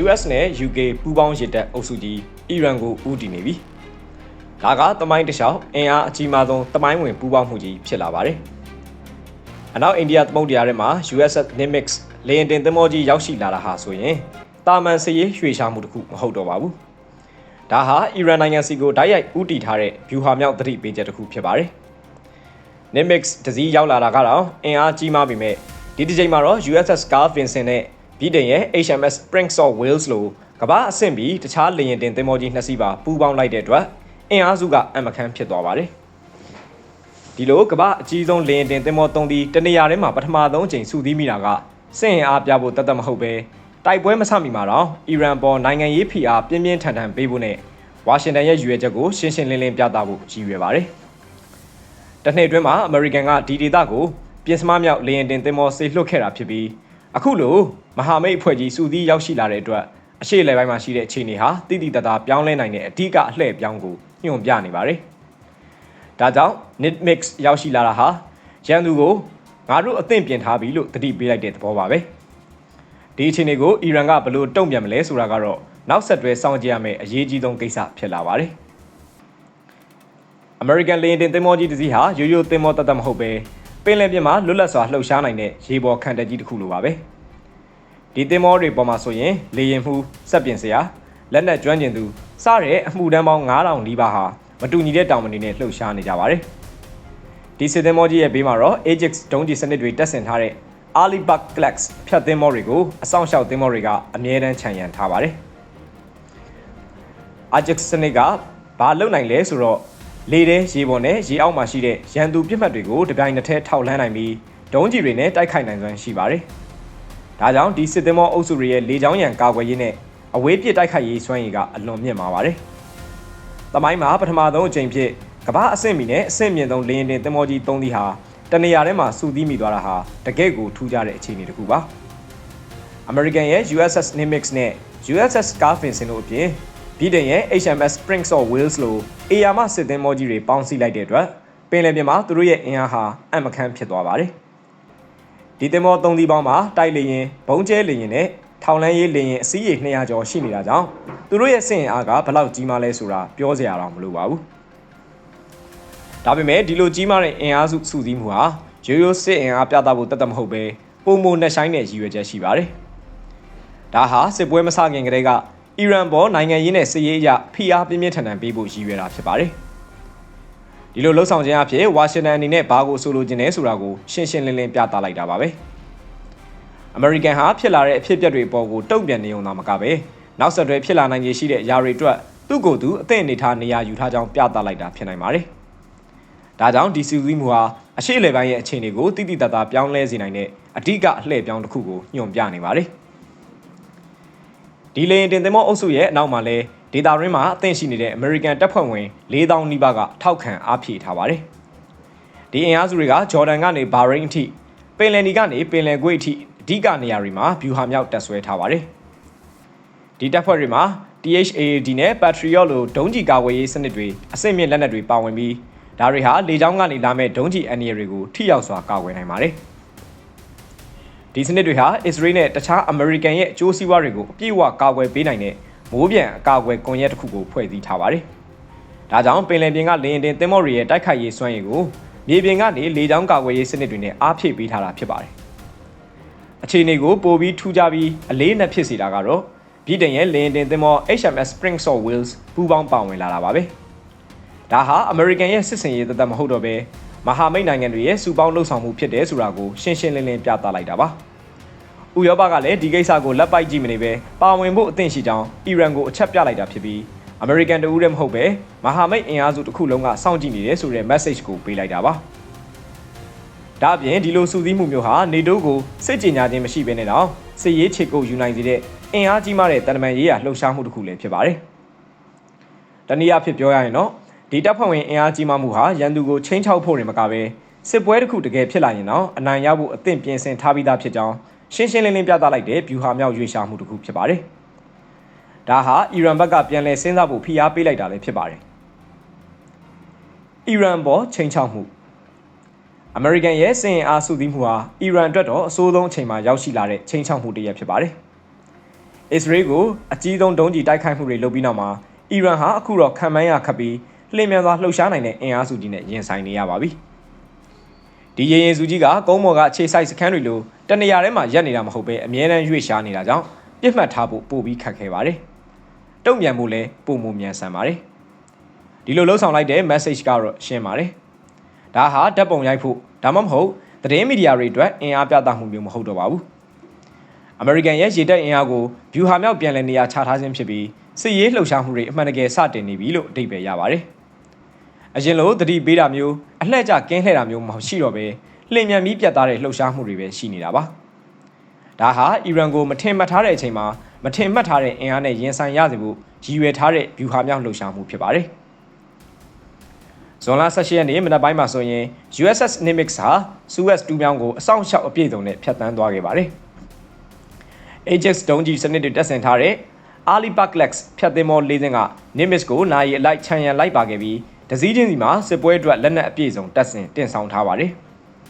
US နဲ့ UK ပူးပေါင်းရစ်တပ်အုပ်စုကြီးအီရန်ကိုဦးတည်နေပြီ။ဒါကတမိုင်းတစ်လျှောက်အင်အားအကြီးမားဆုံးတမိုင်းဝင်ပူးပေါင်းမှုကြီးဖြစ်လာပါတယ်။အနောက်အိန္ဒိယသမုဒ္ဒရာထဲမှာ USS Nimitz လေယာဉ်တင်သင်္ဘောကြီးရောက်ရှိလာတာဟာဆိုရင်တာမန်စရေးရွှေရှားမှုတစ်ခုမဟုတ်တော့ပါဘူး။ဒါဟာအီရန်နိုင်ငံစီကိုတိုက်ရိုက်ဦးတည်ထားတဲ့ဗျူဟာမြောက်သတိပေးချက်တစ်ခုဖြစ်ပါတယ်။ Nimitz တစည်းရောက်လာတာကတော့အင်အားကြီးမားပေမဲ့ဒီတစ်ချိန်မှာတော့ USS Carl Vinson နဲ့ ဗြိတိန်ရဲ့ HMS Prince of Wales လိုကမ္ဘာအဆင့်ပြီးတခြားလေယာဉ်တင်သင်္ဘောကြီးနှစ်စီးပါပူးပေါင်းလိုက်တဲ့အတွက်အင်အားစုကအမခန်းဖြစ်သွားပါတယ်။ဒီလိုကမ္ဘာအကြီးဆုံးလေယာဉ်တင်သင်္ဘောသုံးသီးတနေရာထဲမှာပထမဆုံးအကြိမ်စုစည်းမိတာကစင်အားပြဖို့တတ်တတ်မဟုတ်ပဲတိုက်ပွဲမဆမီမှာတော့အီရန်ပေါ်နိုင်ငံရေးဖိအားပြင်းပြင်းထန်ထန်ပေးဖို့နဲ့ဝါရှင်တန်ရဲ့ရည်ရွယ်ချက်ကိုရှင်းရှင်းလင်းလင်းပြသဖို့ရည်ရွယ်ပါတယ်။တနှစ်အတွင်းမှာအမေရိကန်ကဒီဒေသကိုပြင်စမမြောက်လေယာဉ်တင်သင်္ဘောဆေးလွှတ်ခဲ့တာဖြစ်ပြီး အခုလိုမဟာမိတ်အဖွဲ့ကြီးစုစည်းရောက်ရှိလာတဲ့အတွက်အရှိလေပိုင်းမှာရှိတဲ့အခြေအနေဟာတိတိတတ်တာပြောင်းလဲနိုင်တဲ့အဓိကအလှည့်ပြောင်းကိုညွှန်ပြနေပါတယ်။ဒါကြောင့် Nitmix ရောက်ရှိလာတာဟာရန်သူကိုငါတို့အသင့်ပြင်ထားပြီလို့တတိပေးလိုက်တဲ့သဘောပါပဲ။ဒီအခြေအနေကိုအီရန်ကဘလို့တုံ့ပြန်မလဲဆိုတာကတော့နောက်ဆက်တွဲစောင့်ကြည့်ရမယ့်အရေးကြီးဆုံးကိစ္စဖြစ်လာပါတယ်။ American လေယာဉ်တင်သင်္ဘောကြီးတစ်စီးဟာရိုးရိုးသင်္ဘောတတ်တတ်မဟုတ်ပဲပင်လယ်ပြင်မှာလွတ်လပ်စွာလှုပ်ရှားနိုင်တဲ့ရေပေါ်ခံတက်ကြီးတစ်ခုလိုပါပဲ ဒီသင်္ဘောတွေပေါ်မှာဆိုရင်လေရင်မှုစက်ပြင်စရာလက်နက်ကျွမ်းကျင်သူစတဲ့အမှုတန်းပေါင်း9000နီးပါးဟာမတူညီတဲ့တောင်ပန်တွေနဲ့လှုပ်ရှားနေကြပါတယ်ဒီစစ်သင်္ဘောကြီးရဲ့ဘေးမှာတော့ Ajax ဒုံးကျည်စနစ်တွေတက်ဆင်ထားတဲ့ Alibak Clax ဖြတ်သင်္ဘောတွေကိုအဆောင်ရှောက်သင်္ဘောတွေကအမြဲတမ်းခြံရံထားပါတယ် Ajax စနစ်ကဘာလုပ်နိုင်လဲဆိုတော့လေထဲရေပေါ်နဲ့ရေအောက်မှာရှိတဲ့ရန်သူပြစ်မှတ်တွေကိုတပြိုင်နက်တည်းထောက်လှမ်းနိုင်ပြီးဒုံးကျည်တွေနဲ့တိုက်ခိုက်နိုင်စွမ်းရှိပါတယ်။ ဒါကြောင့်ဒီစစ်သင်္ဘောအုပ်စုတွေရဲ့လေကြောင်းရန်ကာကွယ်ရေးနဲ့အဝေးပစ်တိုက်ခိုက်ရေးစွမ်းရည်ကအလွန်မြင့်မာပါတယ်။တမိုင်းမှာပထမဆုံးအကြိမ်ဖြစ်ကမ္ဘာအဆင့်မီနဲ့အဆင့်မြင့်ဆုံးလေယာဉ်တင်သင်္ဘောကြီး၃စီးဟာတနေရာထဲမှာစုသီးမိသွားတာဟာတကယ့်ကိုထူးခြားတဲ့အခြေအနေတစ်ခုပါ။ American ရဲ့ USS Nimitz နဲ့ USS Carl Vinson တို့အပြင်ဗြိတိန်ရဲ့ HMS Prince of Wales လိုအေယာမစစ်သင်္ဘောကြီးတွေပေါင်းစည်းလိုက်တဲ့အတွက်ပင်လယ်ပြင်မှာသူတို့ရဲ့အင်အားဟာအံ့မခန်းဖြစ်သွားပါတယ်။ ဒီသင်္ဘော၃စီးပေါင်းမှာတိုက်လေရင်ဘုံကျဲလေရင်နဲ့ထောင်လန်းရေးလေရင်အစည်းရေ200ကျော်ရှိနေတာကြောင့်သူတို့ရဲ့စင်အားကဘလောက်ကြီးမားလဲဆိုတာပြောစရာတော့မလိုပါဘူး။ဒါပေမဲ့ဒီလိုကြီးမားတဲ့အင်အားစုစုစည်းမှုဟာရိုးရိုးစစ်အင်အားပြသဖို့တတ်တတ်မဟုတ်ပဲပုံမနဲ့ဆိုင်တဲ့ရည်ရွယ်ချက်ရှိပါတယ်။ဒါဟာစစ်ပွဲမစခင်ကတည်းကအီရန်ပေါ်နိုင်ငံရေးနဲ့စစ်ရေးအရဖိအားပြင်းပြင်းထန်ထန်ပေးဖို့ရည်ရွယ်တာဖြစ်ပါတယ်။ ဒီလိုလှုပ်ဆောင်ခြင်းအဖြစ်ဝါရှင်တန်အနေနဲ့ဘာကိုဆိုလိုချင်လဲဆိုတာကိုရှင်းရှင်းလင်းလင်းပြသလိုက်တာပါပဲ။အမေရိကန်ဟာဖြစ်လာတဲ့အဖြစ်အပျက်တွေပေါ်ကိုတုံ့ပြန်နေုံသာမကပဲနောက်ဆက်တွဲဖြစ်လာနိုင်ခြေရှိတဲ့အရာတွေအတွက်သူ့ကိုယ်သူအသင့်အနေထားနေရာယူထားကြောင်းပြသလိုက်တာဖြစ်နိုင်ပါတယ်။ဒါကြောင့်ဒီစီစည်းမှုဟာအရှိလေပိုင်းရဲ့အခြေအနေကိုတိတိတတ်တာပြောင်းလဲစေနိုင်တဲ့အဓိကအလှည့်ပြောင်းတစ်ခုကိုညွှန်ပြနေပါတယ်။ဒီလေရင်တင်သင်္ဘောအုပ်စုရဲ့အနောက်မှာလဲ ဒေတာရင်းမှာအသင့်ရှိနေတဲ့အမေရိကန်တပ်ဖွဲ့ဝင်4000နီးပါးကထောက်ခံအားဖြည့်ထားပါတယ်။ဒီအင်အားစုတွေကဂျော်ဒန်ကနေဘာရိန်းအထိပင်လယ်နီကနေပင်လယ်ကွေ့အထိအဓိကနေရာတွေမှာဗျူဟာမြောက်တပ်ဆွဲထားပါတယ်။ဒီတပ်ဖွဲ့တွေမှာ THAAD နဲ့ Patriot လိုဒုံးကျည်ကာကွယ်ရေးစနစ်တွေအစိမ့်မြင့်လက်နက်တွေပါဝင်ပြီးဒါတွေဟာလေကြောင်းကနေလာမဲ့ဒုံးကျည်အန်ရီတွေကိုထိရောက်စွာကာကွယ်နိုင်ပါတယ်။ဒီစနစ်တွေဟာအစ္စရေးနဲ့တခြားအမေရိကန်ရဲ့အကျိုးစီးပွားတွေကိုအပြည့်အဝကာကွယ်ပေးနိုင်တဲ့ မိုးပြန်အကာအကွယ်ကွန်ရက်တစ်ခုကိုဖွဲ့စည်းထားပါတယ်။ဒါကြောင့်ပင်လယ်ပြင်ကလေရင်တင်သင်္ဘောတွေရဲ့တိုက်ခိုက်ရေးစွမ်းရည်ကိုမြေပြင်ကနေလေကြောင်းကာကွယ်ရေးစနစ်တွေနဲ့အားဖြည့်ပေးထားတာဖြစ်ပါတယ်။အခြေအနေကိုပိုပြီးထူးခြားပြီးအလေးနက်ဖြစ်စေတာကတော့ဗြိတိန်ရဲ့လေရင်တင်သင်္ဘော HMS Prince of Wales ပူးပေါင်းပါဝင်လာတာပါပဲ။ဒါဟာအမေရိကန်ရဲ့စစ်စင်ရေးတသက်မဟုတ်တော့ဘဲမဟာမိတ်နိုင်ငံတွေရဲ့စုပေါင်းလှုပ်ဆောင်မှုဖြစ်တယ်ဆိုတာကိုရှင်းရှင်းလင်းလင်းပြသလိုက်တာပါ။ ဥရောပကလည်းဒီကိစ္စကိုလက်ပိုက်ကြည့်မနေပဲပါဝင်ဖို့အသင့်ရှိကြောင်းအီရန်ကိုအချက်ပြလိုက်တာဖြစ်ပြီးအမေရိကန်တဦးတည်းမဟုတ်ပဲမဟာမိတ်အင်အားစုတစ်ခုလုံးကစောင့်ကြည့်နေတယ်ဆိုတဲ့ message ကိုပေးလိုက်တာပါ။ဒါအပြင်ဒီလိုစူးစီးမှုမျိုးဟာနေတိုးကိုစစ်ကြေညာခြင်းမရှိဘဲနဲ့တော့စစ်ရေးခြေကုပ်ယူနိုင်စေတဲ့အင်အားကြီးမားတဲ့တန်တမန်ရေးရာလှုပ်ရှားမှုတစ်ခုလည်းဖြစ်ပါတယ်။တနည်းအားဖြင့်ပြောရရင်တော့ဒီတပ်ဖွဲ့ဝင်အင်အားကြီးမားမှုဟာရန်သူကိုချင်းချောက်ဖို့နေမကပဲစစ်ပွဲတစ်ခုတကယ်ဖြစ်လာရင်တော့အနိုင်ရဖို့အသင့်ပြင်ဆင်ထားပြီးသားဖြစ်ကြောင်း ရှင်းရှင်းလင်းလင်းပြသလိုက်တဲ့ဗျူဟာမြောက်ရွေးရှာမှုတစ်ခုဖြစ်ပါတယ်။ဒါဟာအီရန်ဘက်ကပြန်လည်စဉ်းစားဖို့ဖိအားပေးလိုက်တာလည်းဖြစ်ပါတယ်။အီရန်ပေါ်ချင်းချောက်မှုအမေရိကန်ရဲ့စင်အားစုသီးမှုဟာအီရန်အတွက်တော့အဆိုးဆုံးအချိန်မှာရောက်ရှိလာတဲ့ချင်းချောက်မှုတစ်ရပ်ဖြစ်ပါတယ်။အစ္စရေးကိုအကြီးဆုံးဒုံးကျည်တိုက်ခိုက်မှုတွေလုပ်ပြီးနောက်မှာအီရန်ဟာအခုတော့ခံမှန်းရခပ်ပြီးလျင်မြန်စွာလှုပ်ရှားနိုင်တဲ့အင်အားစုကြီးနဲ့ရင်ဆိုင်နေရပါပြီ။ ဒီရေရင်စုကြီးကကုန်းမော်ကအခြေစိုက်စခန်းတွေလိုတနေရာထဲမှာရက်နေတာမဟုတ်ပဲအမြဲတမ်းရွေ့ရှားနေတာကြောင့်ပြစ်မှတ်ထားဖို့ပိုပြီးခက်ခဲပါတယ်။တုံ့ပြန်မှုလည်းပုံမမြန်ဆန်ပါတယ်။ဒီလိုလှုပ်ဆောင်လိုက်တဲ့ message ကတော့ရှင်းပါတယ်။ဒါဟာဓာတ်ပုံရိုက်ဖို့ဒါမှမဟုတ်သတင်းမီဒီယာတွေအတွက်အင်အားပြသမှုမျိုးမဟုတ်တော့ပါဘူး။ American ရဲ့ရေတပ်အင်အားကို view ဟာမြောက်ပြန်လည်နေရာချထားခြင်းဖြစ်ပြီးစစ်ရေးလှုပ်ရှားမှုတွေအမှန်တကယ်စတင်နေပြီလို့အဓိပ္ပာယ်ရပါတယ်။အရင်လိုသတိပေးတာမျိုး အလှည့်ကျကင်းလှည့်တာမျိုးမရှိတော့ပဲလျင်မြန်ပြီးပြတ်သားတဲ့လှုပ်ရှားမှုတွေပဲရှိနေတာပါ။ဒါဟာအီရန်ကိုမထင်မှတ်ထားတဲ့အချိန်မှာမထင်မှတ်ထားတဲ့အင်အားနဲ့ရင်ဆိုင်ရစေဖို့ရည်ရွယ်ထားတဲ့ view ဟာမြောက်လှုပ်ရှားမှုဖြစ်ပါတယ်။ဇွန်လ18ရက်နေ့မနက်ပိုင်းမှာဆိုရင် USS Nimitz ဟာ Suez တူးမြောင်းကိုအဆောင်ရှောက်အပြည့်စုံနဲ့ဖျက်ဆီးသွားခဲ့ပါတယ်။ Ajax ဒုံးကြီးစနစ်တွေတက်ဆင်ထားတဲ့ Ali Baklex ဖြတ်သင်းမောလေးစင်းက Nimitz ကိုနိုင်ရီအလိုက်ခြံရံလိုက်ပါခဲ့ပြီး ဒစည်းချင်းစီမှာစစ်ပွဲအတွက်လက်နက်အပြည့်စုံတက်ဆင်တင်ဆောင်ထားပါတယ်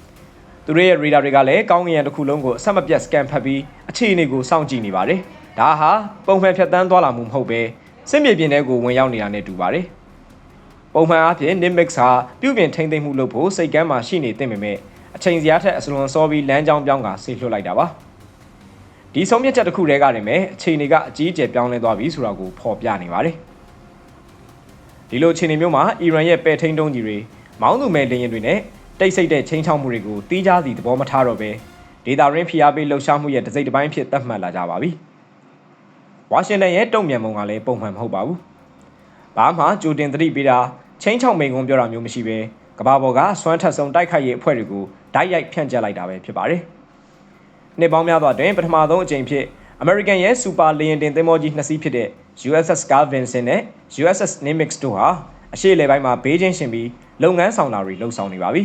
။သူတို့ရဲ့ radar တွေကလည်းကောင်းကင်ရံတစ်ခုလုံးကိုအဆက်မပြတ် scan ဖတ်ပြီးအခြေအနေကိုစောင့်ကြည့်နေပါတယ်။ဒါဟာပုံမှန်ဖြတ်သန်းသွားလာမှုမဟုတ်ပဲစစ်မြေပြင်ထဲကိုဝင်ရောက်နေတာနဲ့တူပါတယ်။ပုံမှန်အားဖြင့် Nimbix ဟာပြုပြင်ထိန်းသိမ်းမှုလုပ်ဖို့စိတ်ကမ်းမှာရှိနေသင့်ပေမဲ့အချိန်စရာထက်အစလွန်စောပြီးလမ်းကြောင်းပြောင်းကဆေးလွှတ်လိုက်တာပါဒီဆုံးဖြတ်ချက်တစ်ခုတည်းကနေမဲ့အချိန်တွေကအကြီးအကျယ်ပြောင်းလဲသွားပြီဆိုတာကိုဖော်ပြနေပါတယ် ဒီလိုအခြေအနေမျိုးမှာအီရန်ရဲ့ပဲ့ထိန်းတုံးကြီးတွေမောင်းသူမဲ့လေယာဉ်တွေနဲ့တိတ်ဆိတ်တဲ့ချင်းချောက်မှုတွေကိုတီးခြားစီသဘောမထားတော့ပဲဒေတာရင်းဖိအားပေးလှုပ်ရှားမှုရဲ့တစိမ့်တစ်ပိုင်းဖြစ်သတ်မှတ်လာကြပါပြီဝါရှင်တန်ရဲ့တုံ့ပြန်ပုံကလည်းပုံမှန်မဟုတ်ပါဘူးဘာမှကြိုတင်သတိပေးတာချင်းချောက်မိန်ကုန်းပြောတာမျိုးမရှိဘဲကဘာပေါ်ကစွမ်းထက်ဆုံးတိုက်ခိုက်ရေးအဖွဲ့တွေကိုဓာတ်ရိုက်ဖြန့်ကျက်လိုက်တာပဲဖြစ်ပါတယ်။နှစ်ပေါင်းများစွာတွင်ပထမဆုံးအကြိမ်ဖြစ် American ရဲ့စူပါလေယာဉ်တင်သင်္ဘောကြီးနှစ်စီးဖြစ်တဲ့ USS Carl Vinson နဲ့ USS Nimitz တို့ဟာအရှေ့လေပိုင်းမှာဘေးချင်းရှင်ပြီးလုပ်ငန်းဆောင်တာတွေလှုပ်ဆောင်နေပါပြီ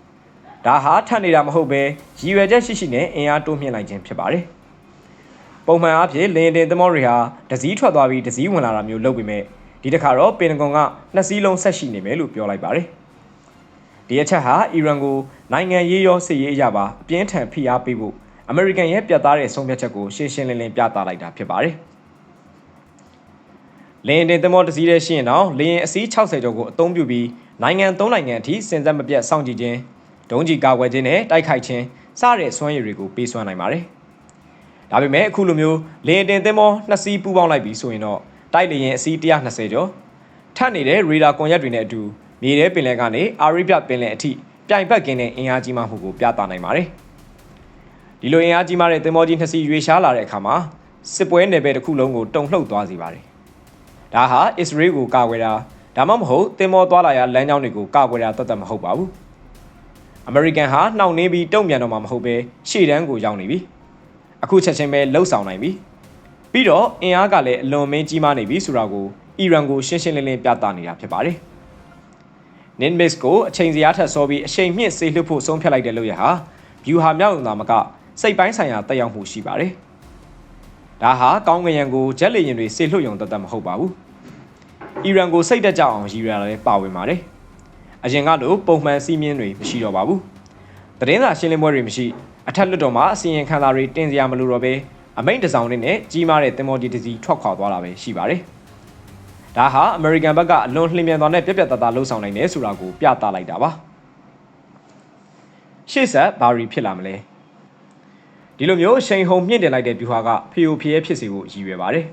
။ဒါဟာထပ်နေတာမဟုတ်ပဲရည်ရွယ်ချက်ရှိရှိနဲ့အင်အားတိုးမြှင့်လိုက်ခြင်းဖြစ်ပါတယ်။ပုံမှန်အားဖြင့်လေယာဉ်တင်သင်္ဘောတွေဟာဒစည်းထွက်သွားပြီးဒစည်းဝင်လာတာမျိုးလုပ်ပေမဲ့ဒီတစ်ခါတော့ပင်တဂွန်ကနှစ်စီးလုံးဆက်ရှိနေမယ်လို့ပြောလိုက်ပါတယ်ဒီအချက်ဟာအီရန်ကိုနိုင်ငံရေးရောစစ်ရေးအရာပါအပြင်းထန်ဖိအားပေးဖို့ အမေရိကန်ရဲ့ပြတ်သားတဲ့ဆုံးဖြတ်ချက်ကိုရှင်းရှင်းလင်းလင်းပြသလိုက်တာဖြစ်ပါတယ်လင်းတင်သမောတစည်းတဲ့ရှိရင်တော့လင်းအစီး60ကျော်ကိုအသုံးပြုပြီးနိုင်ငံ၃နိုင်ငံအထိစင်စက်မပြတ်စောင့်ကြည့်ခြင်းဒုံးကျည်ကာကွယ်ခြင်းနဲ့တိုက်ခိုက်ခြင်းစတဲ့စွမ်းရည်တွေကိုပေးစွမ်းနိုင်ပါတယ်ဒါပေမဲ့အခုလိုမျိုးလင်းတင်သမောနှစ်စီးပူးပေါင်းလိုက်ပြီးဆိုရင်တော့တိုက်လေရင်အစီး120ကျော်ထပ်နေတဲ့ရေဒါကွန်ရက်တွေနဲ့အတူမြေထဲပင်လယ်ကနေအာရိဗျပင်လယ်အထိပြိုင်ပတ်ကင်းတဲ့အင်အားကြီးမှမှုကိုပြသနိုင်ပါတယ် ဒီလိုအင်အားကြီးမှတဲ့သင်္ဘောကြီးနှစ်စီးရွေရှားလာတဲ့အခါမှာစစ်ပွဲနယ်ပယ်တစ်ခုလုံးကိုတုံလှုပ်သွားစေပါတယ်ဒါဟာအစ္စရေးကိုကာကွယ်တာဒါမှမဟုတ်သင်္ဘောသွားလာရာလမ်းကြောင်းတွေကိုကာကွယ်တာတတ်တတ်မဟုတ်ပါဘူးအမေရိကန်ဟာနှောင့်နှေးပြီးတုံ့ပြန်တော့မှာမဟုတ်ပဲရှေ့တန်းကိုရောက်နေပြီအခုချက်ချင်းပဲလှုပ်ဆောင်နိုင်ပြီပြီးတော့အင်အားကလည်းအလွန်မင်းကြီးမားနေပြီဆိုတာကိုအီရန်ကိုရှင်းရှင်းလင်းလင်းပြသနေတာဖြစ်ပါတယ်။ Ninmix ကိုအချိန်စရာထက်စောပြီးအချိန်မြင့်ဆေးလွှတ်ဖို့ဆုံးဖြတ်လိုက်တဲ့လို့ရဟာ view ဟာမြောက်ုံသာမက စိတ်ပိုင်းဆိုင်ရာတက်ရောက်မှုရှိပါတယ်။ဒါဟာကောင်းကင်ယံကိုဂျက်လေယာဉ်တွေဆေးလွှတ်ရုံတသက်မဟုတ်ပါဘူး။အီရန်ကိုစိတ်တက်ကြအောင်ရည်ရွယ်လည်းပါဝင်ပါတယ်။အရင်ကလိုပုံမှန်စီးမြင်တွေမရှိတော့ပါဘူး။တရင်သာရှင်းလင်းပွဲတွေမရှိအထက်လွှတ်တော်မှာအစီရင်ခံစာတွေတင်စရာမလိုတော့ဘဲအမိန့်တစောင်းနဲ့ကြီးမားတဲ့တင်မော်ဒီတစီထွက်ခွာသွားတာပဲရှိပါတယ်။ဒါဟာအမေရိကန်ဘက်ကအလွန်လျင်မြန်သွားတဲ့ပြက်ပြက်သားသားလှုပ်ဆောင်နိုင်တယ်ဆိုတာကိုပြသလိုက်တာပါ။ရှေ့ဆက်ဘာရီဖြစ်လာမလဲ။ ဒီလိုမျိုးရှိန်ဟုန်မြင့်တင်လိုက်တဲ့ဗျူဟာကဖီယိုဖီရဲဖြစ်စေဖို့ရည်ရွယ်ပါတယ်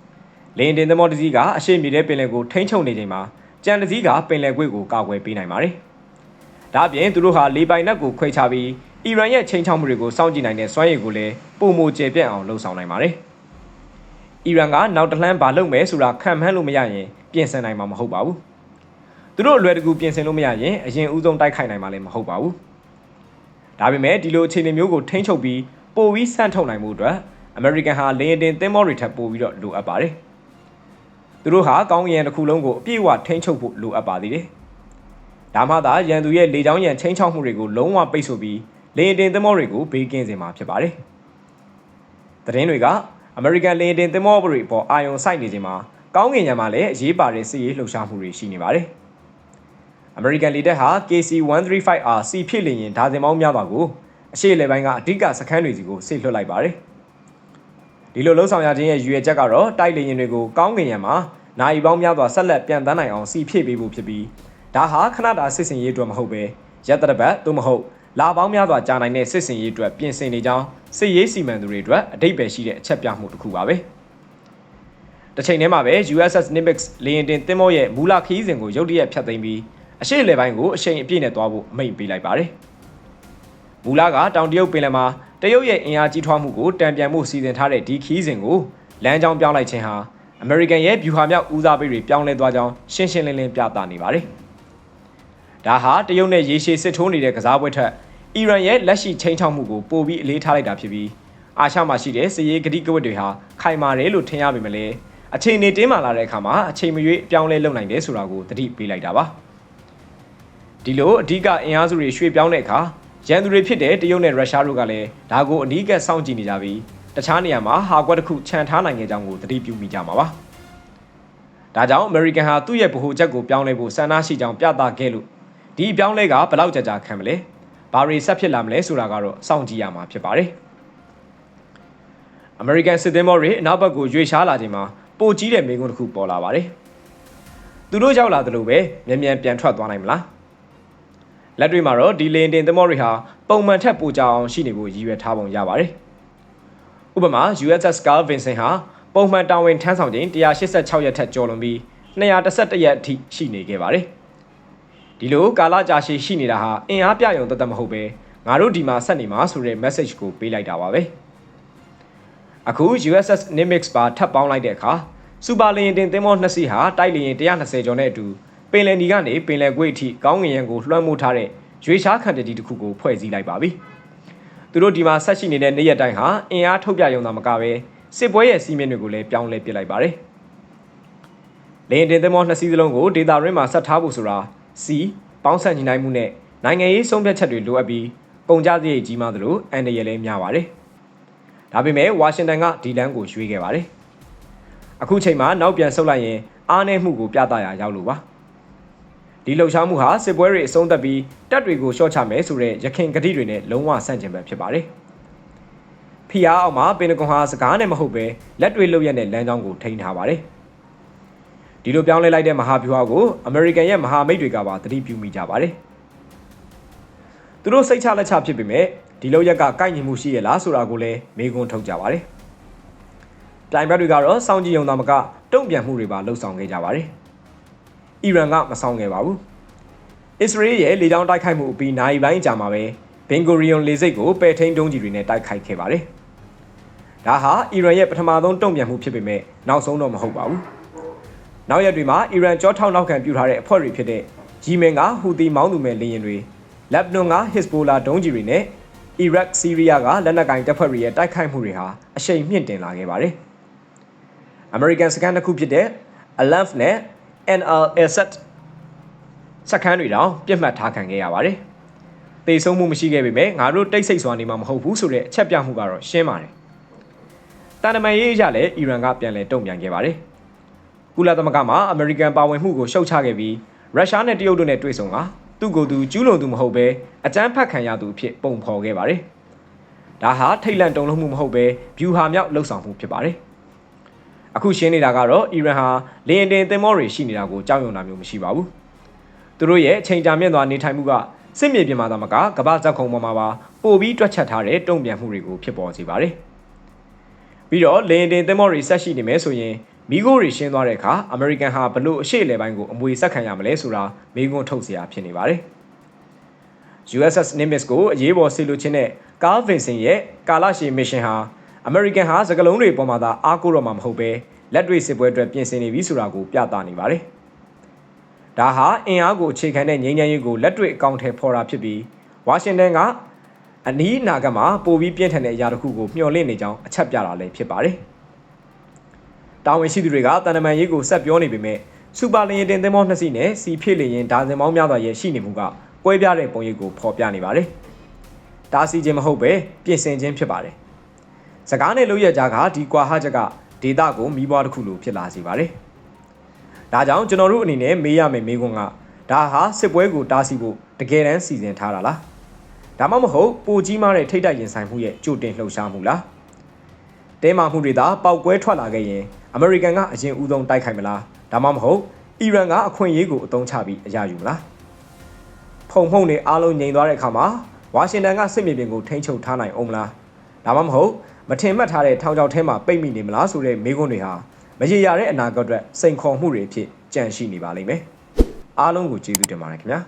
။လင်းတင်သမောတစီကအရှိမြေတဲ့ပင်လယ်ကိုထိန်းချုပ်နေချိန်မှာကြံတစည်းကပင်လယ်ကွေ့ကိုကာကွယ်ပေးနိုင်ပါတယ်။ဒါ့အပြင်သူတို့ဟာလေပိုင်နက်ကိုခွဲခြားပြီးအီရန်ရဲ့ချိန်ချောက်မှုတွေကိုစောင့်ကြည့်နိုင်တဲ့စွမ်းရည်ကိုလည်းပုံမကျေပြန့်အောင်လှုံ့ဆော်နိုင်ပါတယ်။အီရန်ကနောက်တလှမ်းဘာလုပ်မယ်ဆိုတာခံမှန်းလို့မရရင်ပြင်ဆင်နိုင်မှာမဟုတ်ပါဘူး။သူတို့အလွယ်တကူပြင်ဆင်လို့မရရင်အရင်ဦးဆုံးတိုက်ခိုက်နိုင်မှာလည်းမဟုတ်ပါဘူး။ဒါပေမဲ့ဒီလိုအခြေအနေမျိုးကိုထိန်းချုပ်ပြီး ပိုပြီးဆန့်ထုတ်နိုင်မှုအတွက်အမေရိကန်ဟာလေယာဉ်တင်သင်္ဘောတွေထပ်ပို့ပြီးတော့လိုအပ်ပါတယ်။သူတို့ဟာကောင်းကင်တစ်ခုလုံးကိုအပြည့်အဝထိန်းချုပ်ဖို့လိုအပ်ပါသေးတယ်။ဒါမှသာရန်သူရဲ့လေကြောင်းရန်ချင်းချောက်မှုတွေကိုလုံးဝပိတ်ဆို့ပြီးလေယာဉ်တင်သင်္ဘောတွေကိုဘေးကင်းစေမှာဖြစ်ပါတယ်။သတင်းတွေကအမေရိကန်လေယာဉ်တင်သင်္ဘောတွေပေါ်အာရုံစိုက်နေချိန်မှာကောင်းကင်ယံမှာလည်းအရေးပါတဲ့စစ်ရေးလှုပ်ရှားမှုတွေရှိနေပါတယ်။အမေရိကန်လေတပ်ဟာ KC-135R စီဖြစ်လေယာဉ်ဒါဇင်ပေါင်းများစွာကို အရှေ့လေပိုင်းကအဓိကစခန်းတွေစီကိုဆေ့လွှတ်လိုက်ပါတယ်။ဒီလိုလှုပ်ဆောင်ရခြင်းရဲ့ရည်ရွယ်ချက်ကတော့တိုက်လေရင်တွေကိုကောင်းကင်ရံမှာနိုင်ပေါင်းများစွာဆက်လက်ပြန်တန်းနိုင်အောင်စီဖြည့်ပေးဖို့ဖြစ်ပြီးဒါဟာခဏတာစစ်စင်ရေးအတွက်မဟုတ်ပဲရက်တရပတ်သို့မဟုတ်လာပေါင်းများစွာကြာနိုင်တဲ့စစ်စင်ရေးအတွက်ပြင်ဆင်နေကြောင်းစစ်ရေးစီမံသူတွေအတွက်အတိတ်ပဲရှိတဲ့အချက်ပြမှုတစ်ခုပါပဲတစ်ချိန်တည်းမှာပဲ USS Nimitz လေယာဉ်တင်သင်္ဘောရဲ့မူလခီးစဉ်ကိုရုတ်တရက်ဖျက်သိမ်းပြီးအရှိလေပိုင်းကိုအရှိန်အပြည့်နဲ့သွားဖို့အမိန့်ပေးလိုက်ပါတယ် မူလကတောင်တရုတ်ပင်လယ်မှာတရုတ်ရဲ့အင်အားကြီးထွားမှုကိုတံပြန်မှုစီစဉ်ထားတဲ့ဒီခီးစဉ်ကိုလမ်းကြောင်းပြောင်းလိုက်ခြင်းဟာအမေရိကန်ရဲ့ဗျူဟာမြောက်ဦးစားပေးတွေပြောင်းလဲသွားကြောင်းရှင်းရှင်းလင်းလင်းပြသနေပါတယ်။ဒါဟာတရုတ်နဲ့ရေရှည်စစ်ထိုးနေတဲ့ကစားပွဲထက်အီရန်ရဲ့လက်ရှိချိန်ချောက်မှုကိုပိုပြီးအလေးထားလိုက်တာဖြစ်ပြီးအာရှမှာရှိတဲ့စစ်ရေးကတိကဝတ်တွေဟာခိုင်မာတယ်လို့ထင်ရပေမဲ့လည်းအခြေအနေတင်းမာလာတဲ့အခါမှာအချိန်မရွေးအပြောင်းလဲလုပ်နိုင်တယ်ဆိုတာကိုသတိပေးလိုက်တာပါ။ဒီလိုအဓိကအင်အားစုတွေရွှေ့ပြောင်းတဲ့အခါ ရန်သူတွေဖြစ်တဲ့တရုတ်နဲ့ရုရှားတို့ကလည်းဒါကိုအနီးကပ်စောင့်ကြည့်နေကြပြီးတခြားနေရာမှာဟာကွက်တစ်ခုခြံထားနိုင်ခဲ့ကြောင်းကိုသတိပြုမိကြမှာပါ။ဒါကြောင့် American ဟာသူ့ရဲ့ဗဟိုချက်ကိုပြောင်းလဲဖို့ဆန္ဒရှိကြောင်းပြသခဲ့လို့ဒီပြောင်းလဲကဘယ်လောက်ကြာကြာခံမလဲ။ဘာတွေဆက်ဖြစ်လာမလဲဆိုတာကတော့စောင့်ကြည့်ရမှာဖြစ်ပါတယ်။ American စစ်သည်မော်တွေအနောက်ဘက်ကိုရွေ့ရှားလာချိန်မှာပိုကြီးတဲ့မိကွန်းတစ်ခုပေါ်လာပါတယ်။သူတို့ရောက်လာတယ်လို့ပဲမြန်မြန်ပြန်ထွက်သွားနိုင်မလား။ လက်တွေ့မှာတော့ဒီလင်တင်သမော်တွေဟာပုံမှန်ထက်ပိုကြအောင်ရှိနေဖို့ရည်ရွယ်ထားပုံရပါတယ်။ဥပမာ USS Carl Vinson ဟာပုံမှန်တာဝန်ထမ်းဆောင်ချိန်186ရက်ထက်ကျော်လွန်ပြီး211ရက်အထိရှိနေခဲ့ပါတယ်။ဒီလိုကာလကြာရှည်ရှိနေတာဟာအင်အားပြယုံတသက်မဟုတ်ပဲငါတို့ဒီမှာဆက်နေမှာဆိုတဲ့ message ကိုပေးလိုက်တာပါပဲ။အခု USS Nimitz ပါထပ်ပေါင်းလိုက်တဲ့အခါစူပါလေယာဉ်တင်သင်္ဘောနှစ်စီးဟာတိုက်လေယာဉ်120ကျော်နဲ့အတူ ပင်လယ်နီကနေပင်လယ်ကွေ့အထိကောင်းငင်ရံကိုလွှမ်းမိုးထားတဲ့ရွေးရှားခံတတိတစ်ခုကိုဖွဲ့စည်းလိုက်ပါပြီ။သူတို့ဒီမှာဆက်ရှိနေတဲ့နေ့ရက်တိုင်းဟာအင်အားထုတ်ပြရုံသာမကပဲစစ်ပွဲရဲ့စီးမြင်တွေကိုလည်းပြောင်းလဲပစ်လိုက်ပါတယ်။လေယာဉ်တင်သင်္ဘောနှစ်စီးစလုံးကိုဒေတာရင်းမှာဆက်ထားဖို့ဆိုတာစီပေါင်းဆက်ညီနိုင်မှုနဲ့နိုင်ငံရေးဆုံးဖြတ်ချက်တွေလိုအပ်ပြီးကုန်ကြစရိတ်ကြီးမားသလိုအန်ဒရယ်လည်းများပါတယ်။ဒါပေမဲ့ဝါရှင်တန်ကဒီလန်ကိုရွေးခဲ့ပါတယ်။အခုချိန်မှာနောက်ပြန်ဆုတ်လိုက်ရင်အားနည်းမှုကိုပြသရာရောက်လို့ပါ။ ဒီလှုပ်ရှားမှုဟာစစ်ပွဲတွေအဆုံးသတ်ပြီးတပ်တွေကိုရှော့ချမယ်ဆိုတဲ့ရခင်ကတိတွေနဲ့လုံးဝဆန့်ကျင်ဘက်ဖြစ်ပါတယ်။ဖီအားအောက်မှာပင်တကွန်ဟာစကားနဲ့မဟုတ်ပဲလက်တွေလှုပ်ရက်တဲ့လမ်းကြောင်းကိုထိန်းထားပါတယ်။ဒီလိုပြောင်းလဲလိုက်တဲ့မဟာဗျူဟာကိုအမေရိကန်ရဲ့မဟာမိတ်တွေကပါသတိပြုမိကြပါတယ်။သူတို့စိတ်ချလက်ချဖြစ်ပေမဲ့ဒီလောက်ရက်ကကိုက်ညီမှုရှိရလားဆိုတာကိုလည်းမေးခွန်းထုတ်ကြပါတယ်။တိုင်ဘက်တွေကတော့စောင့်ကြည့်ရုံသာမကတုံ့ပြန်မှုတွေပါလှုပ်ဆောင်ခဲ့ကြပါတယ်။ အီရန်ကမဆောင်ခဲ့ပါဘူး။အစ္စရေးရဲ့လေကြောင်းတိုက်ခိုက်မှုအပြီးနိုင်ပိုင်းကြာမှာပဲဘင်ဂိုရီယွန်လေဆိပ်ကိုပယ်ထိန်တုံးကြီးတွေနဲ့တိုက်ခိုက်ခဲ့ပါတယ်။ဒါဟာအီရန်ရဲ့ပထမဆုံးတုံ့ပြန်မှုဖြစ်ပေမဲ့နောက်ဆုံးတော့မဟုတ်ပါဘူး။နောက်ရက်တွေမှာအီရန်ကြောထောက်နောက်ခံပြုထားတဲ့အဖွဲ့တွေဖြစ်တဲ့ဂျီမင်ကဟူသီမောင်းသူမဲ့လေယာဉ်တွေလက်ဘနွန်ကဟစ်ဘိုလာဒုံးကြီးတွေနဲ့အီရတ်ဆီးရီးယားကလက်နက်ကင်တပ်ဖွဲ့တွေရဲ့တိုက်ခိုက်မှုတွေဟာအရှိန်မြင့်တင်လာခဲ့ပါတယ်။ American စကန်တစ်ခုဖြစ်တဲ့ Aleph နဲ့ NL Asset စခန်းတွေတောင်ပြစ်မှတ်ထားခံခဲ့ရပါတယ်။တေဆုံးမှုမရှိခဲ့ပေမဲ့ငါတို့တိတ်ဆိတ်စွာနေမှာမဟုတ်ဘူးဆိုတဲ့အချက်ပြမှုကတော့ရှင်းပါတယ်။တန်တမန်ရေးရလည်းအီရန်ကပြန်လည်တုံ့ပြန်ခဲ့ပါတယ်။ကုလသမဂ္ဂမှာအမေရိကန်ပါဝင်မှုကိုရှုတ်ချခဲ့ပြီးရုရှားနဲ့တရုတ်တို့နဲ့တွေ့ဆုံကသူ့ကိုယ်သူကျူးလွန်သူမဟုတ်ပဲအကြမ်းဖက်ခံရသူအဖြစ်ပုံဖော်ခဲ့ပါတယ်။ဒါဟာထိတ်လန့်တုန်လှုပ်မှုမဟုတ်ပဲဗျူဟာမြောက်လှုပ်ဆောင်မှုဖြစ်ပါတယ်။ အခုရှင်းနေတာကတော့အီရန်ဟာလေရင်တင်သင်္ဘောတွေရှိနေတာကိုကြောက်ရွံ့တာမျိုးမရှိပါဘူး။သူတို့ရဲ့အချိန်ကြာမြင့်သွားနေထိုင်မှုကစစ်မြေပြင်မှာသာမကကမ္ဘာဇက်ခုံပေါ်မှာပါပို့ပြီးတွက်ချက်ထားတဲ့တုံ့ပြန်မှုတွေကိုဖြစ်ပေါ်စေပါတယ်။ပြီးတော့လေရင်တင်သင်္ဘောတွေဆက်ရှိနေမယ်ဆိုရင်မိခိုးတွေရှင်းသွားတဲ့အခါအမေရိကန်ဟာဘလို့အရှိလေပိုင်းကိုအမွေဆက်ခံရမလဲဆိုတာမေးခွန်းထုတ်စရာဖြစ်နေပါတယ်။ USS Nimitz ကိုအရေးပေါ်ဆေလူချင်းနဲ့ Carl Vinson ရဲ့ကာလရှည်မစ်ရှင်ဟာ အမေရိကန်ဟာစကလုံးတွေပေါ်မှာသာအားကိုးတော့မှာမဟုတ်ပဲလက်တွေ့စစ်ပွဲအတွက်ပြင်ဆင်နေပြီဆိုတာကိုပြသနေပါတယ်။ဒါဟာအင်အားကိုအခြေခံတဲ့ငြိမ်းချမ်းရေးကိုလက်တွေ့အကောင့်ထဲဖော်တာဖြစ်ပြီးဝါရှင်တန်ကအနီးအနာဂတ်မှာပိုပြီးပြင်းထန်တဲ့အရာတစ်ခုကိုမျှော်လင့်နေကြောင်းအချက်ပြတာလည်းဖြစ်ပါတယ်။တာဝန်ရှိသူတွေကတန်တမန်ရေးကိုဆက်ပြောနေပေမဲ့စူပါလင်ရင်တင်သင်္ဘောနှစ်စီးနဲ့စီဖြစ်လေရင်ဒါဇင်ပေါင်းများစွာရဲ့ရှိနေမှုကကွဲပြားတဲ့ပုံရိပ်ကိုဖော်ပြနေပါတယ်။ဒါစီခြင်းမဟုတ်ပဲပြင်ဆင်ခြင်းဖြစ်ပါတယ်။ စကားနဲ့လို့ရကြကဒီကွာဟချက်ကဒေတာကိုမိဘွားတစ်ခုလိုဖြစ်လာစေပါတယ်။ဒါကြောင့်ကျွန်တော်တို့အနေနဲ့မေးရမယ့်မေးခွန်းကဒါဟာစစ်ပွဲကိုတားဆီးဖို့တကယ်တမ်းစီစဉ်ထားတာလား။ဒါမှမဟုတ်ပိုကြီးမားတဲ့ထိတ်တိုက်ရင်ဆိုင်မှုရဲ့ကြိုတင်လှုပ်ရှားမှုလား။တင်းမာမှုတွေသာပောက်ကွဲထွက်လာခဲ့ရင်အမေရိကန်ကအရင်ဦးဆုံးတိုက်ခိုက်မလားဒါမှမဟုတ်အီရန်ကအခွင့်အရေးကိုအသုံးချပြီးအရယူမလားဖုံဖုံတွေအားလုံးငြိမ်သွားတဲ့အခါမှာဝါရှင်တန်ကစစ်မြေပြင်ကိုထိန်းချုပ်ထားနိုင်အောင်မလားဒါမှမဟုတ် မထင်မှတ်ထားတဲ့ထောင်ချောက်ထဲမှာပိတ်မိနေမလားဆိုတဲ့မေးခွန်းတွေဟာမရေရာတဲ့အနာဂတ်အတွက်စိန်ခေါ်မှုတွေအဖြစ်ကြန့်ရှိနေပါလိမ့်မယ်အားလုံးကိုကျေးဇူးတင်ပါတယ်ခင်ဗျာ